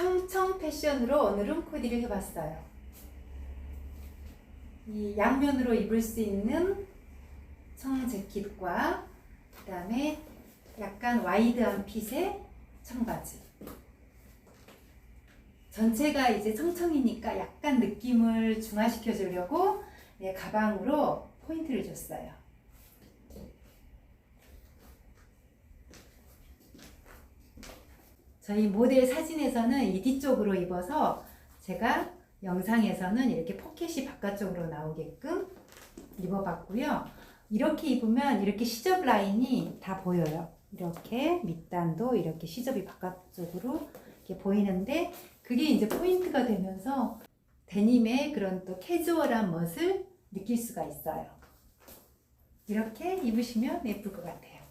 청청 패션으로 오늘은 코디를 해봤어요. 이 양면으로 입을 수 있는 청 재킷과 그 다음에 약간 와이드한 핏의 청바지. 전체가 이제 청청이니까 약간 느낌을 중화시켜 주려고 네, 가방으로 포인트를 줬어요. 저희 모델 사진에서는 이 뒤쪽으로 입어서 제가 영상에서는 이렇게 포켓이 바깥쪽으로 나오게끔 입어봤고요. 이렇게 입으면 이렇게 시접 라인이 다 보여요. 이렇게 밑단도 이렇게 시접이 바깥쪽으로 이렇게 보이는데 그게 이제 포인트가 되면서 데님의 그런 또 캐주얼한 멋을 느낄 수가 있어요. 이렇게 입으시면 예쁠 것 같아요.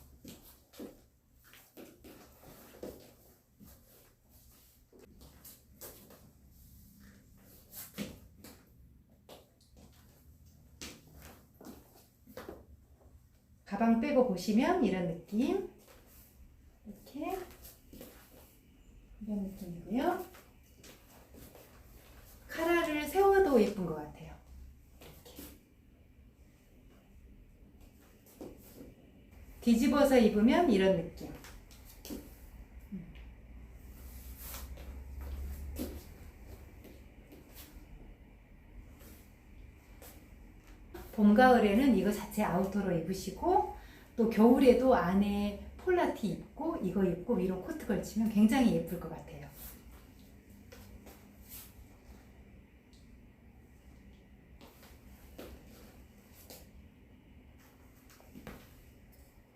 가방 빼고 보시면 이런 느낌. 이렇게 이런 느낌이고요. 카라를 세워도 예쁜 것 같아요. 이렇게. 뒤집어서 입으면 이런 느낌. 봄, 가을에는 이거 자체 아우터로 입으시고 또 겨울에도 안에 폴라티 입고 이거 입고 위로 코트 걸치면 굉장히 예쁠 것 같아요.